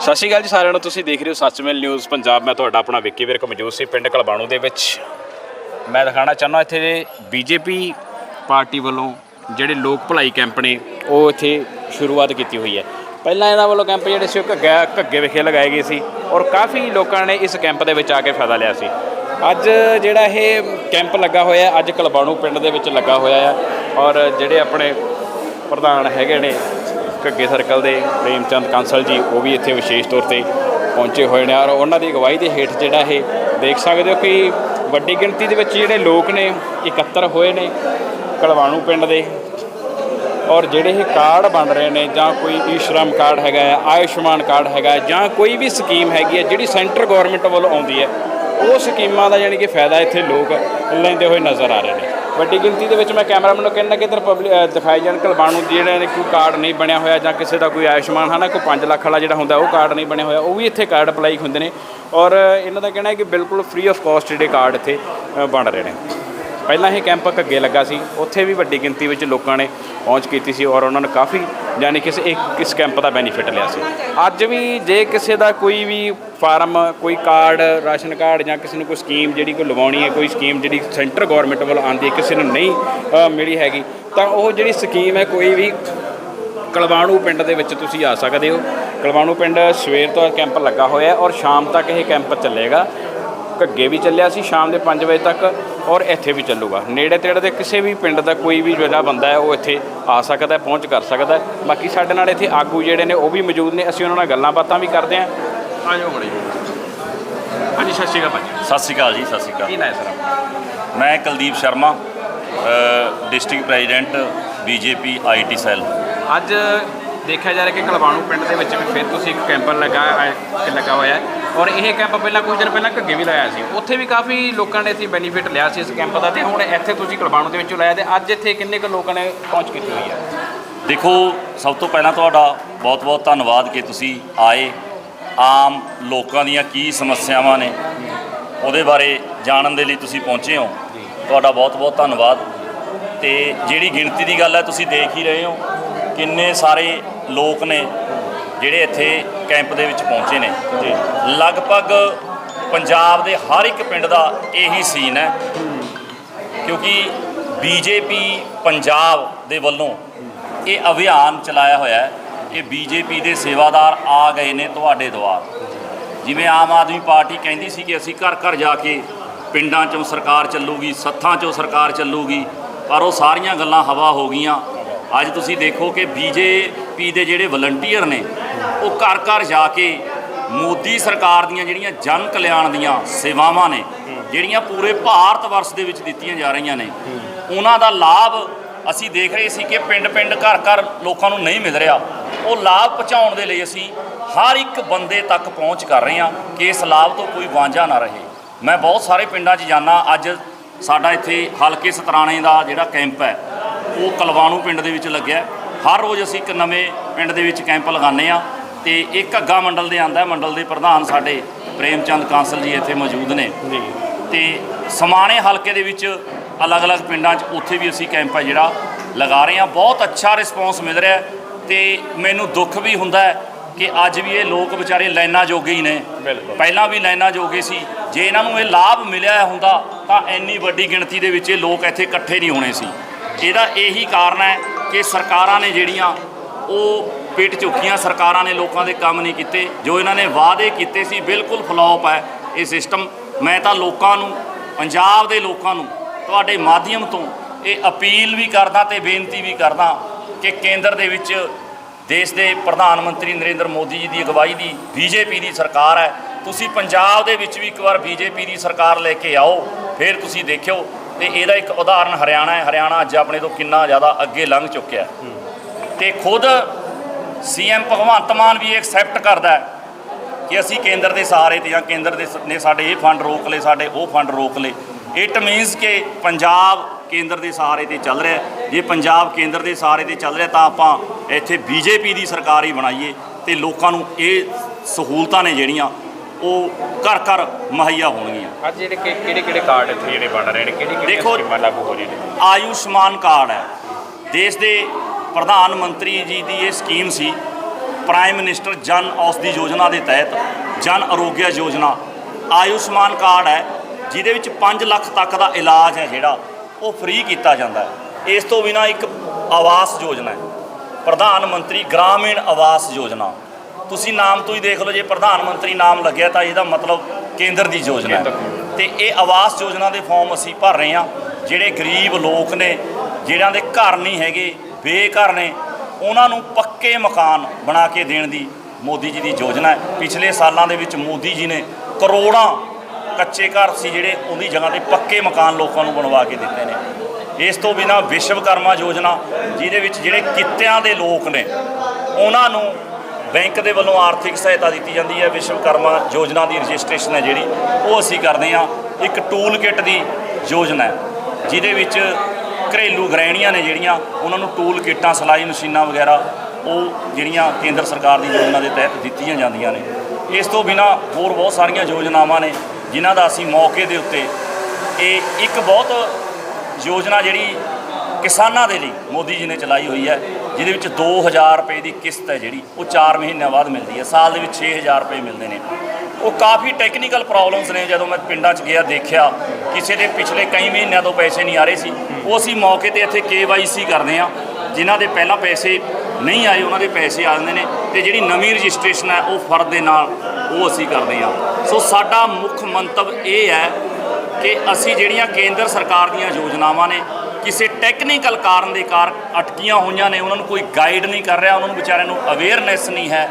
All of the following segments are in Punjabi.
ਸਤਿ ਸ਼੍ਰੀ ਅਕਾਲ ਜੀ ਸਾਰਿਆਂ ਨੂੰ, ਤੁਸੀਂ ਦੇਖ ਰਹੇ ਹੋ ਸੱਚਮੇਲ ਨਿਊਜ਼ ਪੰਜਾਬ। ਮੈਂ ਤੁਹਾਡਾ ਆਪਣਾ ਵਿੱਕੀ ਵੀਰਕ ਮੌਜੂਦ ਸੀ ਪਿੰਡ ਕਲਬਾਣੂ ਦੇ ਵਿੱਚ। ਮੈਂ ਦਿਖਾਣਾ ਚਾਹੁੰਦਾ ਇੱਥੇ ਦੇ ਬੀਜੇਪੀ ਪਾਰਟੀ ਵੱਲੋਂ ਜਿਹੜੇ ਲੋਕ ਭਲਾਈ ਕੈਂਪ ਨੇ, ਉਹ ਇੱਥੇ ਸ਼ੁਰੂਆਤ ਕੀਤੀ ਹੋਈ ਹੈ। ਪਹਿਲਾਂ ਇਹਨਾਂ ਵੱਲੋਂ ਕੈਂਪ ਜਿਹੜੇ ਸੀ, ਉਹ ਘੱਗਾ ਘੱਗੇ ਵਿਖੇ ਲਗਾਏ ਗਏ ਸੀ ਔਰ ਕਾਫੀ ਲੋਕਾਂ ਨੇ ਇਸ ਕੈਂਪ ਦੇ ਵਿੱਚ ਆ ਕੇ ਫਾਇਦਾ ਲਿਆ ਸੀ। ਅੱਜ ਜਿਹੜਾ ਇਹ ਕੈਂਪ ਲੱਗਾ ਹੋਇਆ, ਅੱਜ ਕਲਬਾਣੂ ਪਿੰਡ ਦੇ ਵਿੱਚ ਲੱਗਾ ਹੋਇਆ ਹੈ ਔਰ ਜਿਹੜੇ ਆਪਣੇ ਪ੍ਰਧਾਨ ਹੈਗੇ ਨੇ ਘੱਗੇ ਸਰਕਲ ਦੇ ਪ੍ਰੇਮ ਚੰਦ ਕਾਂਸਲ ਜੀ ਉਹ ਵੀ ਇੱਥੇ ਵਿਸ਼ੇਸ਼ ਤੌਰ ਤੇ ਪਹੁੰਚੇ ਹੋਏ ਨੇ। ਔਰ ਉਹਨਾਂ ਦੀ ਅਗਵਾਈ ਦੇ ਹੇਠ ਜਿਹੜਾ ਇਹ ਦੇਖ ਸਕਦੇ ਹੋ ਕਿ ਵੱਡੀ ਗਿਣਤੀ ਦੇ ਵਿੱਚ ਜਿਹੜੇ ਲੋਕ ਨੇ ਇਕੱਤਰ ਹੋਏ ਨੇ ਕਲਵਾਣੂ ਪਿੰਡ ਦੇ। ਔਰ ਜਿਹੜੇ ਇਹ ਕਾਰਡ ਬਣ ਰਹੇ ਨੇ ਜਾਂ ਕੋਈ ਈ ਸ਼ਰਮ ਕਾਰਡ ਹੈਗਾ ਹੈ ਆਯੁਸ਼ਮਾਨ ਕਾਰਡ ਹੈਗਾ ਹੈ, ਜਾਂ ਕੋਈ ਵੀ ਸਕੀਮ ਹੈਗੀ ਹੈ ਜਿਹੜੀ ਸੈਂਟਰ ਗਵਰਨਮੈਂਟ ਵੱਲੋਂ ਆਉਂਦੀ ਹੈ ਉਹ ਸਕੀਮਾਂ ਦਾ ਯਾਨੀ ਕਿ ਫਾਇਦਾ ਇੱਥੇ ਲੋਕ ਲੈਂਦੇ ਹੋਏ ਨਜ਼ਰ ਆ ਰਹੇ ਨੇ। ਵੱਡੀ ਗਿਣਤੀ ਦੇ ਵਿੱਚ ਮੈਂ ਕੈਮਰਾਮੈਨ ਨੂੰ ਕਹਿੰਦਾ ਕਿ ਇਧਰ ਪਬਲਿਕ ਦਿਖਾਈ ਜਾਣ ਕਲਬਾਣੂ ਦੀ ਜਿਹੜਾ ਕੋਈ ਕਾਰਡ ਨਹੀਂ ਬਣਿਆ ਹੋਇਆ ਜਾਂ ਕਿਸੇ ਦਾ ਕੋਈ ਆਯੁਸ਼ਮਾਨ ਹੈ ਨਾ ਕੋਈ 5 ਲੱਖ ਵਾਲਾ ਜਿਹੜਾ ਹੁੰਦਾ, ਉਹ ਕਾਰਡ ਨਹੀਂ ਬਣਿਆ ਹੋਇਆ, ਉਹ ਵੀ ਇੱਥੇ ਕਾਰਡ ਅਪਲਾਈ ਹੁੰਦੇ ਨੇ। ਔਰ ਇਹਨਾਂ ਦਾ ਕਹਿਣਾ ਹੈ ਕਿ ਬਿਲਕੁਲ ਫ੍ਰੀ ਆਫ ਕਾਸਟ ਜਿਹੜੇ ਕਾਰਡ ਇੱਥੇ ਬਣ ਰਹੇ ਨੇ। ਪਹਿਲਾਂ ਇਹ ਕੈਂਪ ਅੱਗੇ ਲੱਗਾ ਸੀ, ਉੱਥੇ ਵੀ ਵੱਡੀ ਗਿਣਤੀ ਵਿੱਚ ਲੋਕਾਂ ਨੇ ਪਹੁੰਚ ਕੀਤੀ ਸੀ ਔਰ ਉਹਨਾਂ ਨੇ ਕਾਫੀ ਯਾਨੀ ਕਿ ਇੱਕ ਇਸ ਕੈਂਪ ਦਾ ਬੈਨੀਫਿਟ ਲਿਆ ਸੀ। ਅੱਜ ਵੀ ਜੇ ਕਿਸੇ ਦਾ ਕੋਈ ਵੀ ਫਾਰਮ, ਕੋਈ ਕਾਰਡ, ਰਾਸ਼ਨ ਕਾਰਡ ਜਾਂ ਕਿਸੇ ਨੂੰ ਕੋਈ ਸਕੀਮ ਜਿਹੜੀ ਕੋਈ ਲਵਾਉਣੀ ਹੈ, ਕੋਈ ਸਕੀਮ ਜਿਹੜੀ ਸੈਂਟਰ ਗਵਰਨਮੈਂਟ ਵੱਲੋਂ ਆਉਂਦੀ ਹੈ, ਕਿਸੇ ਨੂੰ ਨਹੀਂ ਮਿਲੀ ਹੈਗੀ, ਤਾਂ ਉਹ ਜਿਹੜੀ ਸਕੀਮ ਹੈ ਕੋਈ ਵੀ ਕਲਵਾਣੂ ਪਿੰਡ ਦੇ ਵਿੱਚ ਤੁਸੀਂ ਆ ਸਕਦੇ ਹੋ। ਕਲਵਾਣੂ ਪਿੰਡ ਸਵੇਰ ਤੋਂ ਕੈਂਪ ਲੱਗਾ ਹੋਇਆ ਔਰ ਸ਼ਾਮ ਤੱਕ ਇਹ ਕੈਂਪ ਚੱਲੇਗਾ। ਘੱਗੇ ਵੀ ਚੱਲਿਆ ਸੀ ਸ਼ਾਮ ਦੇ 5 ਵਜੇ ਤੱਕ ਔਰ ਇੱਥੇ ਵੀ ਚੱਲੂਗਾ। ਨੇੜੇ ਤੇੜੇ ਦੇ ਕਿਸੇ ਵੀ ਪਿੰਡ ਦਾ ਕੋਈ ਵੀ ਜਿਹੜਾ ਬੰਦਾ ਹੈ ਉਹ ਇੱਥੇ ਆ ਸਕਦਾ ਹੈ, ਪਹੁੰਚ ਕਰ ਸਕਦਾ ਹੈ। ਬਾਕੀ ਸਾਡੇ ਨਾਲ ਇੱਥੇ ਆਗੂ ਜਿਹੜੇ ਨੇ ਉਹ ਵੀ ਮੌਜੂਦ ਨੇ। ਅਸੀਂ ਉਹਨਾਂ ਨਾਲ ਗੱਲਾਂ ਬਾਤਾਂ ਵੀ ਕਰਦੇ ਹਾਂ। ਆ ਜਾਓ ਮੜੀ ਹਾਂਜੀ ਸਤਿ ਸ਼੍ਰੀ ਅਕਾਲ ਭਾਜੀ। ਸਤਿ ਸ਼੍ਰੀ ਅਕਾਲ ਜੀ ਸਤਿ ਸ਼੍ਰੀ ਕੀ ਅਕਾਲ ਨਾਂ ਹੈ ਸਰ ਆਪਣਾ? ਮੈਂ Kuldeep Sharma district president BJP IT cell. ਅੱਜ ਦੇਖਿਆ ਜਾ ਰਿਹਾ ਕਿ ਕਲਵਾਣੂ ਪਿੰਡ ਦੇ ਵਿੱਚ ਵੀ ਫਿਰ ਤੁਸੀਂ ਇੱਕ ਕੈਂਪ ਲਗਾ ਲੱਗਾ ਹੋਇਆ ਹੈ। ਔਰ ਇਹ ਕੈਂਪ ਪਹਿਲਾਂ ਕੁਝ ਦਿਨ ਪਹਿਲਾਂ ਘੱਗੇ ਵੀ ਲਾਇਆ ਸੀ। ਉੱਥੇ ਵੀ ਕਾਫੀ ਲੋਕਾਂ ਨੇ ਇੱਥੇ ਬੈਨੀਫਿਟ ਲਿਆ ਸੀ ਇਸ ਕੈਂਪ ਦਾ ਤੇ ਹੁਣ ਇੱਥੇ ਤੁਸੀਂ ਕਲਵਾਣੂ ਦੇ ਵਿੱਚੋਂ ਲਾਇਆ ਤੇ ਅੱਜ ਇੱਥੇ ਕਿੰਨੇ ਕੁ ਲੋਕਾਂ ਨੇ ਪਹੁੰਚ ਕੀਤੀ ਹੋਈ ਹੈ ਦੇਖੋ ਸਭ ਤੋਂ ਪਹਿਲਾਂ ਤੁਹਾਡਾ ਬਹੁਤ-ਬਹੁਤ ਧੰਨਵਾਦ ਕਿ ਤੁਸੀਂ ਆਏ। ਆਮ ਲੋਕਾਂ ਦੀਆਂ ਕੀ ਸਮੱਸਿਆਵਾਂ ਨੇ ਉਹਦੇ ਬਾਰੇ ਜਾਣਨ ਦੇ ਲਈ ਤੁਸੀਂ ਪਹੁੰਚੇ ਹੋ। ਤੁਹਾਡਾ ਬਹੁਤ-ਬਹੁਤ ਧੰਨਵਾਦ। ਤੇ ਜਿਹੜੀ ਗਿਣਤੀ ਦੀ ਗੱਲ ਹੈ ਤੁਸੀਂ ਦੇਖ ਹੀ ਰਹੇ ਹੋ ਕਿੰਨੇ ਸਾਰੇ ਲੋਕ ਨੇ ਜਿਹੜੇ ਇੱਥੇ ਕੈਂਪ ਦੇ ਵਿੱਚ ਪਹੁੰਚੇ ਨੇ। ਜੀ। ਲਗਭਗ ਪੰਜਾਬ ਦੇ ਹਰ ਇੱਕ ਪਿੰਡ ਦਾ ਇਹੀ ਸੀਨ ਹੈ। ਕਿਉਂਕਿ ਬੀਜੇਪੀ ਪੰਜਾਬ ਦੇ ਵੱਲੋਂ ਇਹ ਅਭਿਆਨ ਚਲਾਇਆ ਹੋਇਆ ਹੈ ਕਿ ਬੀਜੇਪੀ ਦੇ ਸੇਵਾਦਾਰ ਆ ਗਏ ਨੇ ਤੁਹਾਡੇ ਦੁਆਰ। ਜਿਵੇਂ ਆਮ ਆਦਮੀ ਪਾਰਟੀ ਕਹਿੰਦੀ ਸੀ ਕਿ ਅਸੀਂ ਘਰ ਘਰ ਜਾ ਕੇ ਪਿੰਡਾਂ 'ਚੋਂ ਸਰਕਾਰ ਚੱਲੂਗੀ ਸੱਥਾਂ 'ਚੋਂ ਸਰਕਾਰ ਚੱਲੂਗੀ ਪਰ ਉਹ ਸਾਰੀਆਂ ਗੱਲਾਂ ਹਵਾ ਹੋ ਗਈਆਂ। ਅੱਜ ਤੁਸੀਂ ਦੇਖੋ ਕਿ ਬੀਜੇਪੀ ਦੇ ਜਿਹੜੇ ਵਲੰਟੀਅਰ ਨੇ ਉਹ ਘਰ ਘਰ ਜਾ ਕੇ ਮੋਦੀ ਸਰਕਾਰ ਦੀਆਂ ਜਿਹੜੀਆਂ ਜਨ ਕਲਿਆਣ ਦੀਆਂ ਸੇਵਾਵਾਂ ਨੇ, ਜਿਹੜੀਆਂ ਪੂਰੇ ਭਾਰਤ ਵਰਸ਼ ਦੇ ਵਿੱਚ ਦਿੱਤੀਆਂ ਜਾ ਰਹੀਆਂ ਨੇ, ਉਹਨਾਂ ਦਾ ਲਾਭ ਅਸੀਂ ਦੇਖ ਰਹੇ ਸੀ ਕਿ ਪਿੰਡ-ਪਿੰਡ ਘਰ-ਘਰ ਲੋਕਾਂ ਨੂੰ ਨਹੀਂ ਮਿਲ ਰਿਹਾ। ਉਹ ਲਾਭ ਪਹੁੰਚਾਉਣ ਦੇ ਲਈ ਅਸੀਂ ਹਰ ਇੱਕ ਬੰਦੇ ਤੱਕ ਪਹੁੰਚ ਕਰ ਰਹੇ ਹਾਂ ਕਿ ਇਸ ਲਾਭ ਤੋਂ ਕੋਈ ਵਾਂਝਾ ਨਾ ਰਹੇ। ਮੈਂ ਬਹੁਤ ਸਾਰੇ ਪਿੰਡਾਂ 'ਚ ਜਾਣਾ ਅੱਜ ਸਾਡਾ ਇੱਥੇ ਹਲਕੇ ਸਤਰਾਣੇ ਦਾ ਜਿਹੜਾ ਕੈਂਪ ਹੈ, ਉਹ ਕਲਵਾਣੂ ਪਿੰਡ ਦੇ ਵਿੱਚ ਲੱਗਿਆ। ਹਰ ਰੋਜ਼ ਅਸੀਂ ਇੱਕ ਨਵੇਂ ਪਿੰਡ ਦੇ ਵਿੱਚ ਕੈਂਪ ਲਗਾਉਂਦੇ ਆ ਤੇ ਇਹ ਘੱਗਾ ਮੰਡਲ ਦੇ ਆਂਦਾ ਮੰਡਲ ਦੇ ਪ੍ਰਧਾਨ ਸਾਡੇ ਪ੍ਰੇਮਚੰਦ ਕਾਂਸਲ ਜੀ ਇੱਥੇ ਮੌਜੂਦ ਨੇ। ਜੀ। ਤੇ ਸਮਾਣੇ ਹਲਕੇ ਦੇ ਵਿੱਚ ਅਲੱਗ-ਅਲੱਗ ਪਿੰਡਾਂ 'ਚ ਉੱਥੇ ਵੀ ਅਸੀਂ ਕੈਂਪ ਆ ਜਿਹੜਾ ਲਗਾ ਰਹੇ ਹਾਂ। ਬਹੁਤ ਅੱਛਾ ਰਿਸਪੌਂਸ ਮਿਲ ਰਿਹਾ ਤੇ ਮੈਨੂੰ ਦੁੱਖ ਵੀ ਹੁੰਦਾ ਹੈ ਕਿ ਅੱਜ ਵੀ ਇਹ ਲੋਕ ਵਿਚਾਰੇ ਲਾਈਨਾਂ ਜੋਗੇ ਹੀ ਨੇ। ਪਹਿਲਾਂ ਵੀ ਲਾਈਨਾਂ ਜੋਗੇ ਸੀ। ਜੇ ਇਹਨਾਂ ਨੂੰ ਇਹ ਲਾਭ ਮਿਲਿਆ ਹੁੰਦਾ ਤਾਂ ਇੰਨੀ ਵੱਡੀ ਗਿਣਤੀ ਦੇ ਵਿੱਚ ਇਹ ਲੋਕ ਇੱਥੇ ਇਕੱਠੇ ਨਹੀਂ ਹੋਣੇ ਸੀ। ਇਹਦਾ ਇਹੀ ਕਾਰਨ ਹੈ ਕਿ ਸਰਕਾਰਾਂ ਨੇ ਜਿਹੜੀਆਂ ਉਹ ਪਿੱਟ ਚੁੱਕੀਆਂ ਸਰਕਾਰਾਂ ਨੇ ਲੋਕਾਂ ਦੇ ਕੰਮ ਨਹੀਂ ਕੀਤੇ। ਜੋ ਇਹਨਾਂ ਨੇ ਵਾਅਦੇ ਕੀਤੇ ਸੀ, ਬਿਲਕੁਲ ਫਲॉप ਹੈ ਇਹ ਸਿਸਟਮ ਮੈਂ ਤਾਂ ਲੋਕਾਂ ਨੂੰ, ਪੰਜਾਬ ਦੇ ਲੋਕਾਂ ਨੂੰ, ਤੁਹਾਡੇ ਮਾਧਿਅਮ ਤੋਂ ਇਹ ਅਪੀਲ ਵੀ ਕਰਦਾ ਤੇ ਬੇਨਤੀ ਵੀ ਕਰਦਾ ਕਿ ਕੇਂਦਰ ਦੇ ਵਿੱਚ ਦੇਸ਼ ਦੇ ਪ੍ਰਧਾਨ ਮੰਤਰੀ ਨਰਿੰਦਰ ਮੋਦੀ ਜੀ ਦੀ ਅਗਵਾਈ ਦੀ ਬੀਜੇਪੀ ਦੀ ਸਰਕਾਰ ਹੈ। ਤੁਸੀਂ ਪੰਜਾਬ ਦੇ ਵਿੱਚ ਵੀ ਇੱਕ ਵਾਰ ਬੀਜੇਪੀ ਦੀ ਸਰਕਾਰ ਲੈ ਕੇ ਆਓ, ਫਿਰ ਤੁਸੀਂ ਦੇਖਿਓ। ਤੇ ਇਹਦਾ ਇੱਕ ਉਦਾਹਰਨ ਹਰਿਆਣਾ ਹੈ। ਹਰਿਆਣਾ ਅੱਜ ਆਪਣੇ ਤੋਂ ਕਿੰਨਾ ਜ਼ਿਆਦਾ ਅੱਗੇ ਲੰਘ ਚੁੱਕਿਆ ਹੈ। ਤੇ ਖੁਦ ਸੀਐਮ ਭਗਵੰਤ ਮਾਨ ਵੀ ਐਕਸੈਪਟ ਕਰਦਾ ਹੈ ਕਿ ਅਸੀਂ ਕੇਂਦਰ ਦੇ ਸਹਾਰੇ ਤੇ ਜਾਂ ਕੇਂਦਰ ਦੇ ਨੇ ਸਾਡੇ ਇਹ ਫੰਡ ਰੋਕ ਲਏ ਸਾਡੇ ਉਹ ਫੰਡ ਰੋਕ ਲਏ। ਇਟ ਮੀਨਸ ਕਿ ਪੰਜਾਬ ਕੇਂਦਰ ਦੇ ਸਹਾਰੇ ਤੇ ਚੱਲ ਰਿਹਾ। ਜੇ ਪੰਜਾਬ ਕੇਂਦਰ ਦੇ ਸਹਾਰੇ ਤੇ ਚੱਲ ਰਿਹਾ ਤਾਂ ਆਪਾਂ ਇੱਥੇ ਬੀਜੇਪੀ ਦੀ ਸਰਕਾਰ ਹੀ ਬਣਾਈਏ ਤੇ ਲੋਕਾਂ ਨੂੰ ਇਹ ਸਹੂਲਤਾਂ ਨੇ ਜਿਹੜੀਆਂ ਉਹ ਘਰ ਘਰ ਮੁਹੱਈਆ ਹੋਣਗੀਆਂ। ਅੱਜ ਜਿਹੜੇ ਕਿਹੜੇ ਕਿਹੜੇ ਕਾਰਡ ਇੱਥੇ ਜਿਹੜੇ ਬਣ ਰਹੇ ਨੇ? ਕਿਹੜੀ ਕਿਹੜੀ ਸਕੀਮਾਂ ਲਾਗੂ ਹੋ ਰਹੀਆਂ ਨੇ? ਆਯੁਸ਼ਮਾਨ ਕਾਰਡ ਹੈ। ਦੇਸ਼ ਦੇ ਪ੍ਰਧਾਨ ਮੰਤਰੀ ਜੀ ਦੀ ਇਹ ਸਕੀਮ ਸੀ ਪ੍ਰਾਈਮ ਮਿਨਿਸਟਰ ਜਨ ਔਸ਼ਧੀ ਯੋਜਨਾ ਦੇ ਤਹਿਤ ਜਨ ਆਰੋਗਿਆ ਯੋਜਨਾ। ਆਯੁਸ਼ਮਾਨ ਕਾਰਡ ਹੈ ਜਿਹਦੇ ਵਿੱਚ 5 ਲੱਖ ਤੱਕ ਦਾ ਇਲਾਜ ਹੈ ਜਿਹੜਾ ਉਹ ਫ੍ਰੀ ਕੀਤਾ ਜਾਂਦਾ ਹੈ। ਇਸ ਤੋਂ ਬਿਨਾ ਇੱਕ ਆਵਾਸ ਯੋਜਨਾ ਹੈ। ਪ੍ਰਧਾਨ ਮੰਤਰੀ ਗ੍ਰਾਮੀਣ ਆਵਾਸ ਯੋਜਨਾ। ਤੁਸੀਂ ਨਾਮ ਤੋਂ ਹੀ ਦੇਖ ਲਓ ਜੇ ਪ੍ਰਧਾਨ ਮੰਤਰੀ ਨਾਮ ਲੱਗਿਆ ਤਾਂ ਇਹਦਾ ਮਤਲਬ ਕੇਂਦਰ ਦੀ ਯੋਜਨਾ ਹੈ। ਤੇ ਇਹ ਆਵਾਸ ਯੋਜਨਾ ਦੇ ਫਾਰਮ ਅਸੀਂ ਭਰ ਰਹੇ ਹਾਂ ਜਿਹੜੇ ਗਰੀਬ ਲੋਕ ਨੇ ਜਿਹੜਿਆਂ ਦੇ ਘਰ ਨਹੀਂ ਹੈਗੇ ਬੇਘਰ ਨੇ ਉਹਨਾਂ ਨੂੰ ਪੱਕੇ ਮਕਾਨ ਬਣਾ ਕੇ ਦੇਣ ਦੀ ਮੋਦੀ ਜੀ ਦੀ ਯੋਜਨਾ ਹੈ। ਪਿਛਲੇ ਸਾਲਾਂ ਦੇ ਵਿੱਚ ਮੋਦੀ ਜੀ ਨੇ ਕਰੋੜਾਂ ਕੱਚੇ ਘਰ ਸੀ ਜਿਹੜੇ ਉਹਦੀ ਜਗ੍ਹਾ ਤੇ ਪੱਕੇ ਮਕਾਨ ਲੋਕਾਂ ਨੂੰ ਬਣਵਾ ਕੇ ਦਿੱਤੇ ਨੇ। ਇਸ ਤੋਂ ਬਿਨਾ ਵਿਸ਼ਵਕਰਮਾ ਯੋਜਨਾ, ਜਿਹਦੇ ਵਿੱਚ ਜਿਹੜੇ ਕਿੱਤਿਆਂ ਦੇ ਲੋਕ ਨੇ, ਉਹਨਾਂ ਨੂੰ ਬੈਂਕ ਦੇ ਵੱਲੋਂ ਆਰਥਿਕ ਸਹਾਇਤਾ ਦਿੱਤੀ ਜਾਂਦੀ ਹੈ। ਵਿਸ਼ਵਕਰਮਾ ਯੋਜਨਾ ਦੀ ਰਜਿਸਟ੍ਰੇਸ਼ਨ ਹੈ ਜਿਹੜੀ, ਉਹ ਅਸੀਂ ਕਰਦੇ ਹਾਂ। ਇੱਕ ਟੂਲ ਕਿੱਟ ਦੀ ਯੋਜਨਾ ਹੈ, ਜਿਹਦੇ ਵਿੱਚ ਘਰੇਲੂ ਗ੍ਰਹਿਣੀਆਂ ਨੇ ਜਿਹੜੀਆਂ, ਉਹਨਾਂ ਨੂੰ ਟੂਲ ਕਿੱਟਾਂ, ਸਿਲਾਈ ਮਸ਼ੀਨਾਂ ਵਗੈਰਾ, ਉਹ ਜਿਹੜੀਆਂ ਕੇਂਦਰ ਸਰਕਾਰ ਦੀ ਯੋਜਨਾ ਦੇ ਤਹਿਤ ਦਿੱਤੀਆਂ ਜਾਂਦੀਆਂ ਨੇ। ਇਸ ਤੋਂ ਬਿਨਾ ਹੋਰ ਬਹੁਤ ਸਾਰੀਆਂ ਯੋਜਨਾਵਾਂ ਨੇ, ਜਿਨ੍ਹਾਂ ਦਾ ਅਸੀਂ ਮੌਕੇ ਦੇ ਉੱਤੇ, ਇਹ ਇੱਕ ਬਹੁਤ ਯੋਜਨਾ ਜਿਹੜੀ ਕਿਸਾਨਾਂ ਦੇ ਲਈ ਮੋਦੀ ਜੀ ਨੇ ਚਲਾਈ ਹੋਈ ਹੈ, ਜਿਹਦੇ ਵਿੱਚ 2000 ਰੁਪਏ ਦੀ ਕਿਸ਼ਤ ਹੈ ਜਿਹੜੀ, ਉਹ 4 ਮਹੀਨਿਆਂ ਬਾਅਦ ਮਿਲਦੀ ਹੈ। ਸਾਲ ਦੇ ਵਿੱਚ 6000 ਰੁਪਏ ਮਿਲਦੇ ਨੇ। ਉਹ ਕਾਫੀ ਟੈਕਨੀਕਲ ਪ੍ਰੋਬਲਮਸ ਨੇ, ਜਦੋਂ ਮੈਂ ਪਿੰਡਾਂ 'ਚ ਗਿਆ, ਦੇਖਿਆ, ਕਿਸੇ ਦੇ ਪਿਛਲੇ ਕਈ ਮਹੀਨਿਆਂ ਤੋਂ ਪੈਸੇ ਨਹੀਂ ਆ ਰਹੇ ਸੀ। ਉਹ ਅਸੀਂ ਮੌਕੇ ਤੇ ਇੱਥੇ KYC ਕਰਦੇ ਆ ਜਿਨ੍ਹਾਂ ਦੇ ਪਹਿਲਾਂ ਪੈਸੇ ਨਹੀਂ ਆਏ, ਉਹਨਾਂ ਦੇ ਪੈਸੇ ਆ ਜਾਂਦੇ ਨੇ ਤੇ ਜਿਹੜੀ ਨਵੀਂ ਰਜਿਸਟ੍ਰੇਸ਼ਨ ਹੈ, ਉਹ ਫਰਦ ਦੇ ਨਾਲ ਉਹ ਅਸੀਂ ਕਰਦੇ ਆ ਸੋ ਸਾਡਾ ਮੁੱਖ ਮੰਤਵ ਇਹ ਹੈ ਕਿ ਅਸੀਂ ਜਿਹੜੀਆਂ ਕੇਂਦਰ ਸਰਕਾਰ ਦੀਆਂ ਯੋਜਨਾਵਾਂ ਨੇ ਕਿਸੇ ਟੈਕਨੀਕਲ ਕਾਰਨ ਦੇ ਕਾਰ ਅਟਕੀਆਂ ਹੋਈਆਂ ਨੇ, ਉਹਨਾਂ ਨੂੰ ਕੋਈ ਗਾਈਡ ਨਹੀਂ ਕਰ ਰਿਹਾ, ਉਹਨਾਂ ਨੂੰ ਵਿਚਾਰਿਆਂ ਨੂੰ ਅਵੇਅਰਨੈਸ ਨਹੀਂ ਹੈ।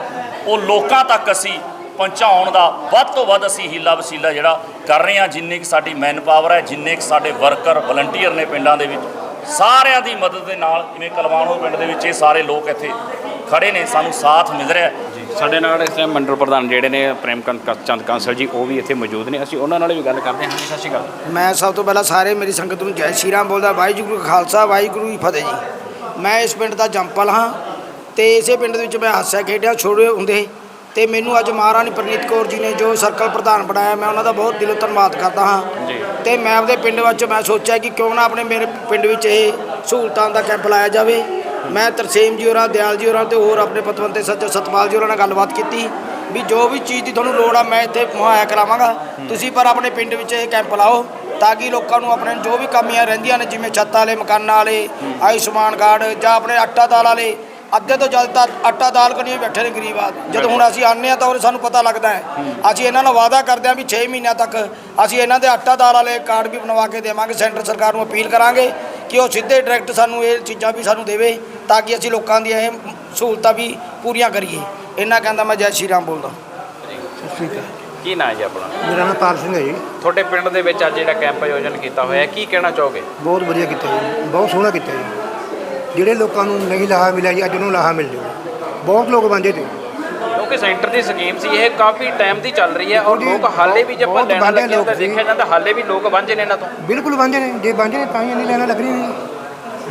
ਉਹ ਲੋਕਾਂ ਤੱਕ ਅਸੀਂ ਪਹੁੰਚਾਉਣ ਦਾ ਵੱਧ ਤੋਂ ਵੱਧ ਅਸੀਂ ਹੀਲਾ ਵਸੀਲਾ ਜਿਹੜਾ ਕਰ ਰਹੇ ਹਾਂ, ਜਿੰਨੇ ਕਿ ਸਾਡੀ ਮੈਨ ਪਾਵਰ ਹੈ, ਜਿੰਨੇ ਕਿ ਸਾਡੇ ਵਰਕਰ ਵਲੰਟੀਅਰ ਨੇ ਪਿੰਡਾਂ ਦੇ ਵਿੱਚ, ਸਾਰਿਆਂ ਦੀ ਮਦਦ ਦੇ ਨਾਲ, ਜਿਵੇਂ ਕਲਵਾਣੋ ਪਿੰਡ ਦੇ ਵਿੱਚ ਇਹ ਸਾਰੇ ਲੋਕ ਇੱਥੇ ਖੜੇ ਨੇ ਸਾਨੂੰ ਸਾਥ ਮਿਲ ਰਿਹਾ ਹੈ। ਸਾਡੇ ਨਾਲ ਇਸ ਟਾਈਮ ਮੰਡਲ ਪ੍ਰਧਾਨ ਜਿਹੜੇ ਨੇ ਪ੍ਰੇਮ ਚੰਦ ਕਾਂਸਲ ਜੀ ਉਹ ਵੀ ਇੱਥੇ ਮੌਜੂਦ ਨੇ। ਅਸੀਂ ਉਹਨਾਂ ਨਾਲ ਵੀ ਗੱਲ ਕਰਦੇ ਹਾਂ। ਹਾਂਜੀ ਸਤਿ ਸ਼੍ਰੀ ਅਕਾਲ। ਮੈਂ ਸਭ ਤੋਂ ਪਹਿਲਾਂ ਸਾਰੇ ਮੇਰੀ ਸੰਗਤ ਨੂੰ ਜੈ ਸ਼੍ਰੀ ਰਾਮ ਬੋਲਦਾ ਵਾਹਿਗੁਰੂ ਜੀ ਕਾ ਖਾਲਸਾ ਵਾਹਿਗੁਰੂ ਜੀ ਫਤਿਹ ਜੀ। ਮੈਂ ਇਸ ਪਿੰਡ ਦਾ ਜੰਪਲ ਹਾਂ ਤੇ ਇਸੇ ਪਿੰਡ ਦੇ ਵਿੱਚ ਮੈਂ ਹਾਸਿਆ ਖੇਡਿਆ ਛੋੜੇ ਹੁੰਦੇ ਤੇ ਮੈਨੂੰ ਅੱਜ ਮਹਾਰਾਣੀ ਪ੍ਰਨੀਤ ਕੌਰ ਜੀ ਨੇ ਜੋ ਸਰਕਲ ਪ੍ਰਧਾਨ ਬਣਾਇਆ ਮੈਂ ਉਹਨਾਂ ਦਾ ਬਹੁਤ ਦਿਲੋਂ ਧੰਨਵਾਦ ਕਰਦਾ ਹਾਂ। ਜੀ। ਤੇ ਮੈਂ ਆਪਦੇ ਪਿੰਡ ਵਿੱਚ ਮੈਂ ਸੋਚਿਆ ਕਿ ਕਿਉਂ ਨਾ ਆਪਣੇ ਮੇਰੇ ਪਿੰਡ ਵਿੱਚ ਇਹ ਸਹੂਲਤਾਂ ਦਾ ਕੈਂਪ ਲਾਇਆ ਜਾਵੇ। ਮੈਂ ਤਰਸੇਮ ਜੀ ਹੋਰਾਂ ਦਿਆਲ ਜੀ ਹੋਰਾਂ ਤੇ ਹੋਰ ਆਪਣੇ ਪਤਵੰਤੇ ਸੱਜਣ ਸਤਪਾਲ ਜੀ ਹੋਰਾਂ ਨਾਲ ਗੱਲਬਾਤ ਕੀਤੀ ਵੀ ਜੋ ਵੀ ਚੀਜ਼ ਦੀ ਤੁਹਾਨੂੰ ਲੋੜ ਆ ਮੈਂ ਇੱਥੇ ਮੁਹੱਈਆ ਕਰਾਵਾਂਗਾ। ਤੁਸੀਂ ਪਰ ਆਪਣੇ ਪਿੰਡ ਵਿੱਚ ਇਹ ਕੈਂਪ ਲਾਓ ਤਾਂ ਕਿ ਲੋਕਾਂ ਨੂੰ ਆਪਣੇ ਜੋ ਵੀ ਕਮੀਆਂ ਰਹਿੰਦੀਆਂ ਨੇ ਜਿਵੇਂ ਛੱਤਾਂ ਵਾਲੇ ਮਕਾਨਾਂ ਵਾਲੇ ਆਯੁਸ਼ਮਾਨ ਕਾਰਡ ਜਾਂ ਆਪਣੇ ਆਟਾ ਦਾਲ ਵਾਲੇ ਅੱਧੇ ਤੋਂ ਜ਼ਿਆਦਾ ਤਾਂ ਆਟਾ ਦਾਲ ਕਨੀ ਬੈਠੇ ਨੇ ਗਰੀਬ ਆਦਮੀ ਜਦੋਂ ਹੁਣ ਅਸੀਂ ਆਉਂਦੇ ਹਾਂ ਤਾਂ ਉਹ ਸਾਨੂੰ ਪਤਾ ਲੱਗਦਾ ਹੈ। ਅਸੀਂ ਇਹਨਾਂ ਨਾਲ ਵਾਅਦਾ ਕਰਦੇ ਹਾਂ ਵੀ 6 ਮਹੀਨਿਆਂ ਤੱਕ ਅਸੀਂ ਇਹਨਾਂ ਦੇ ਆਟਾ ਦਾਲ ਵਾਲੇ ਕਾਰਡ ਵੀ ਬਣਵਾ ਕੇ ਦੇਵਾਂਗੇ ਸੈਂਟਰ ਸਰਕਾਰ ਨੂੰ ਅਪੀਲ ਕਰਾਂਗੇ। ਕਿ ਉਹ ਸਿੱਧੇ ਡਾਇਰੈਕਟ ਸਾਨੂੰ ਇਹ ਚੀਜ਼ਾਂ ਵੀ ਸਾਨੂੰ ਦੇਵੇ ਤਾਂ ਕਿ ਅਸੀਂ ਲੋਕਾਂ ਦੀਆਂ ਇਹ ਸਹੂਲਤਾਂ ਵੀ ਪੂਰੀਆਂ ਕਰੀਏ। ਇਹਨਾਂ ਕਹਿੰਦਾ ਮੈਂ ਜੈ ਸ਼੍ਰੀ ਰਾਮ ਬੋਲਦਾ। ਠੀਕ ਹੈ ਕੀ ਨਾਂ ਹੈ ਜੀ ਆਪਣਾ? ਮੇਰਾ ਨਾਮ ਪਾਲ ਸਿੰਘ ਹੈ ਜੀ। ਤੁਹਾਡੇ ਪਿੰਡ ਦੇ ਵਿੱਚ ਅੱਜ ਜਿਹੜਾ ਕੈਂਪ ਆਯੋਜਨ ਕੀਤਾ ਹੋਇਆ ਹੈ ਕੀ ਕਹਿਣਾ ਚਾਹੋਗੇ? ਬਹੁਤ ਵਧੀਆ ਕੀਤਾ ਜੀ। ਬਹੁਤ ਸੋਹਣਾ ਕੀਤਾ ਜੀ। ਜਿਹੜੇ ਲੋਕਾਂ ਨੂੰ ਨਹੀਂ ਲਾਹਾ ਮਿਲਿਆ ਜੀ ਅੱਜ ਉਹਨੂੰ ਲਾਹਾ ਮਿਲ ਜੂਗਾ ਬਹੁਤ ਲੋਕ ਬੰਦੇ ਤੇ। ਕਿਉਂਕਿ ਸੈਂਟਰ ਦੀ ਸਕੀਮ ਸੀ ਇਹ ਕਾਫੀ ਟਾਈਮ ਦੀ ਚੱਲ ਰਹੀ ਹੈ ਔਰ ਲੋਕ ਹਾਲੇ ਵੀ ਜੇ ਆਪਾਂ ਬਹੁਤ ਲੈਣਾ ਵਾਂਝੇ ਲੱਗੇ ਤਾਂ ਲੋਕ ਸੀ। ਦੇਖਿਆ ਜਾਂਦਾ ਹਾਲੇ ਵੀ ਲੋਕ ਵਾਂਝੇ ਨੇ ਇਹਨਾਂ ਤੋਂ। ਬਿਲਕੁਲ ਬੰਦੇ ਨੇ ਜੇ ਬੰਦੇ ਨੇ ਤਾਂ ਹੀ ਨਹੀਂ ਲੈਣਾ ਲੱਗ ਰਹੀ ਨਹੀਂ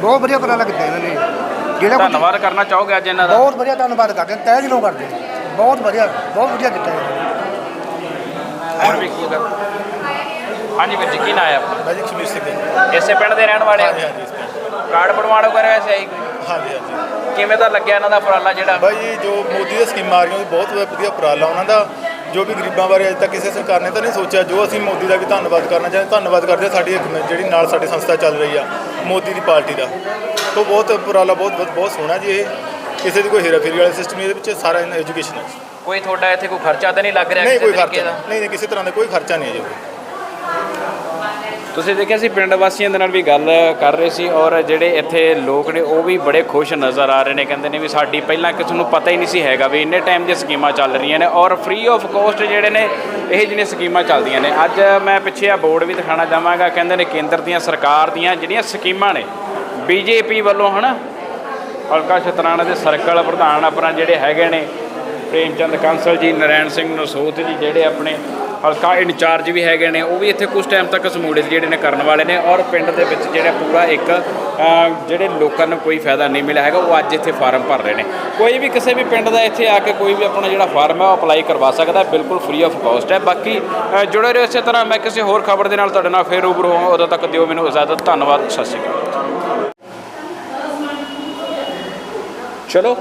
ਬਹੁਤ ਵਧੀਆ ਉਪਰਾਲਾ ਕੀਤਾ ਇਹਨਾਂ ਨੇ। ਜਿਹੜਾ ਕੁਝ- ਧੰਨਵਾਦ ਕਰਨਾ ਚਾਹੋਗੇ ਅੱਜ ਇਹਨਾਂ ਦਾ। ਬਹੁਤ ਵਧੀਆ ਧੰਨਵਾਦ ਕਰਦੇ ਹਾਂ, ਤਹਿ ਦਿਲੋਂ ਕਰਦੇ ਹਾਂ। ਬਹੁਤ ਵਧੀਆ ਬਹੁਤ ਵਧੀਆ ਕੀਤਾ ਜੀ ਹੋਰ ਵੀ ਕੀ ਗੱਲ? ਹਾਂਜੀ ਵੀਰ ਜੀ ਕੀ ਨਾਂ ਹੈ ਆਪਣਾ? ਮੈਂ ਜੀ ਕਸ਼ਮੀਰ ਸਿੰਘ। ਇਸੇ ਪਿੰਡ ਦੇ ਰਹਿਣ ਵਾਲੇ ਹੋ? ਜੀ ਹਾਂਜੀ ਇਸ ਪਿੰਡ। ਕਾਰਡ ਬਣਵਾੜੋ ਕਰਿਆ ਵੈਸੇ ਆਈ ਕੋਈ? ਹਾਂਜੀ ਹਾਂਜੀ। ਕਿਵੇਂ ਦਾ ਲੱਗਿਆ ਇਹਨਾਂ ਦਾ ਉਪਰਾਲਾ ਜਿਹੜਾ? ਬਾਈ ਜੀ ਜੋ ਮੋਦੀ ਦੀਆਂ ਸਕੀਮਾਂ ਆ ਰਹੀਆਂ ਉਹ ਬਹੁਤ ਵਧੀਆ ਉਪਰਾਲਾ ਉਹਨਾਂ ਦਾ। ਜੋ ਵੀ ਗਰੀਬਾਂ ਬਾਰੇ ਅਜੇ ਤੱਕ ਕਿਸੇ ਸਰਕਾਰ ਨੇ ਤਾਂ ਨਹੀਂ ਸੋਚਿਆ ਜੋ ਅਸੀਂ ਮੋਦੀ ਦਾ ਵੀ ਧੰਨਵਾਦ ਕਰਨਾ ਚਾਹੁੰਦੇ ਧੰਨਵਾਦ ਕਰਦੇ ਹਾਂ ਸਾਡੀ ਇੱਕ ਜਿਹੜੀ ਨਾਲ ਸਾਡੀ ਸੰਸਥਾ ਚੱਲ ਰਹੀ ਆ ਮੋਦੀ ਦੀ ਪਾਰਟੀ ਦਾ। ਤੋਂ ਬਹੁਤ ਉਪਰਾਲਾ ਬਹੁਤ ਬਹੁਤ ਬਹੁਤ ਸੋਹਣਾ ਜੀ ਇਹ। ਕਿਸੇ ਦੀ ਕੋਈ ਹੇਰਾਫੇਰੀ ਵਾਲਾ ਸਿਸਟਮ ਇਹਦੇ ਵਿੱਚ ਸਾਰਾ ਐਜੂਕੇਸ਼ਨ ਹੈ। ਕੋਈ ਤੁਹਾਡਾ ਇੱਥੇ ਕੋਈ ਖਰਚਾ ਤਾਂ ਨਹੀਂ ਲੱਗ ਰਿਹਾ ਨਹੀਂ ਕਿਸੇ ਕੋਈ ਖਰਚਾ ਦਾ? ਨਹੀਂ ਨਹੀਂ ਕਿਸੇ ਤਰ੍ਹਾਂ ਦਾ ਕੋਈ ਖਰਚਾ ਨਹੀਂ ਹੈ ਜੀ। ਤੁਸੀਂ ਦੇਖਿਆ ਸੀ, ਪਿੰਡ ਵਾਸੀਆਂ ਦੇ ਨਾਲ ਵੀ ਗੱਲ ਕਰ ਰਹੇ ਸੀ ਔਰ ਜਿਹੜੇ ਇੱਥੇ ਲੋਕ ਨੇ, ਉਹ ਵੀ ਬੜੇ ਖੁਸ਼ ਨਜ਼ਰ ਆ ਰਹੇ ਨੇ। ਕਹਿੰਦੇ ਨੇ ਵੀ ਸਾਡੀ ਪਹਿਲਾਂ ਕਿਸੇ ਨੂੰ ਪਤਾ ਹੀ ਨਹੀਂ ਸੀ ਹੈਗਾ ਵੀ ਇੰਨੇ ਟਾਈਮ ਦੀਆਂ ਸਕੀਮਾਂ ਚੱਲ ਰਹੀਆਂ ਨੇ ਔਰ ਫ੍ਰੀ ਆਫ ਕੋਸਟ ਜਿਹੜੇ ਨੇ, ਇਹ ਜਿਹੜੀਆਂ ਸਕੀਮਾਂ ਚੱਲਦੀਆਂ ਨੇ। ਅੱਜ ਮੈਂ ਪਿੱਛੇ ਆ ਬੋਰਡ ਵੀ ਦਿਖਾਣਾ ਚਾਹਾਂਗਾ। ਕਹਿੰਦੇ ਨੇ ਕੇਂਦਰ ਦੀਆਂ ਸਰਕਾਰ ਦੀਆਂ ਜਿਹੜੀਆਂ ਸਕੀਮਾਂ ਨੇ ਬੀਜੇਪੀ ਵੱਲੋਂ ਹਨਾ, ਹਲਕਾ ਸ਼ਤਰਾਣਾ ਦੇ ਸਰਕਲ ਪ੍ਰਧਾਨ ਆਪਣਾ ਜਿਹੜੇ ਹੈਗੇ ਨੇ ਪ੍ਰੇਮ ਚੰਦ ਕਾਂਸਲ ਜੀ, ਨਰੈਣ ਸਿੰਘ ਨਸੋਤ ਜੀ ਜਿਹੜੇ ਆਪਣੇ ਹਲਕਾ ਇੰਚਾਰਜ ਵੀ ਹੈਗੇ ਨੇ, ਉਹ ਵੀ ਇੱਥੇ ਕੁਝ ਟਾਈਮ ਤੱਕ ਸਮੂੜੇ ਜਿਹੜੇ ਨੇ ਕਰਨ ਵਾਲੇ ਨੇ ਔਰ ਪਿੰਡ ਦੇ ਵਿੱਚ ਜਿਹੜਾ ਪੂਰਾ ਇੱਕ ਜਿਹੜੇ ਲੋਕਾਂ ਨੂੰ ਕੋਈ ਫਾਇਦਾ ਨਹੀਂ ਮਿਲਿਆ ਹੈਗਾ, ਉਹ ਅੱਜ ਇੱਥੇ ਫਾਰਮ ਭਰ ਰਹੇ ਨੇ। ਕੋਈ ਵੀ ਕਿਸੇ ਵੀ ਪਿੰਡ ਦਾ ਇੱਥੇ ਆ ਕੇ ਕੋਈ ਵੀ ਆਪਣਾ ਜਿਹੜਾ ਫਾਰਮ ਹੈ, ਉਹ ਅਪਲਾਈ ਕਰਵਾ ਸਕਦਾ ਬਿਲਕੁਲ ਫ੍ਰੀ ਆਫ ਕਾਸਟ ਹੈ। ਬਾਕੀ ਜੁੜੇ ਰਹੋ ਇਸੇ ਤਰ੍ਹਾਂ, ਮੈਂ ਕਿਸੇ ਹੋਰ ਖਬਰ ਦੇ ਨਾਲ ਤੁਹਾਡੇ ਨਾਲ ਫੇਰ ਰੂਬਰੂ ਹੋਵਾਂ, ਉਦੋਂ ਤੱਕ ਦਿਓ ਮੈਨੂੰ ਇਜਾਜ਼ਤ, ਧੰਨਵਾਦ, ਸਤਿ ਸ਼੍ਰੀ ਅਕਾਲ। ਚਲੋ।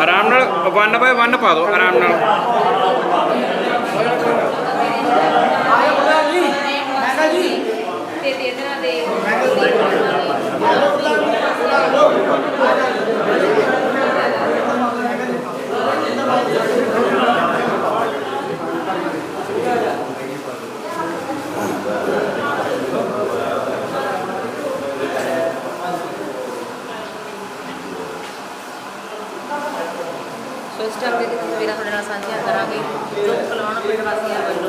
ਆਰਾਮ ਨਾਲ 1 ਬਾਏ 1 ਪਾ ਦਿਓ ਆਰਾਮ ਨਾਲ। ਤੇ ਤੇ ਇਹਦੇ ਦੇ Obrigada.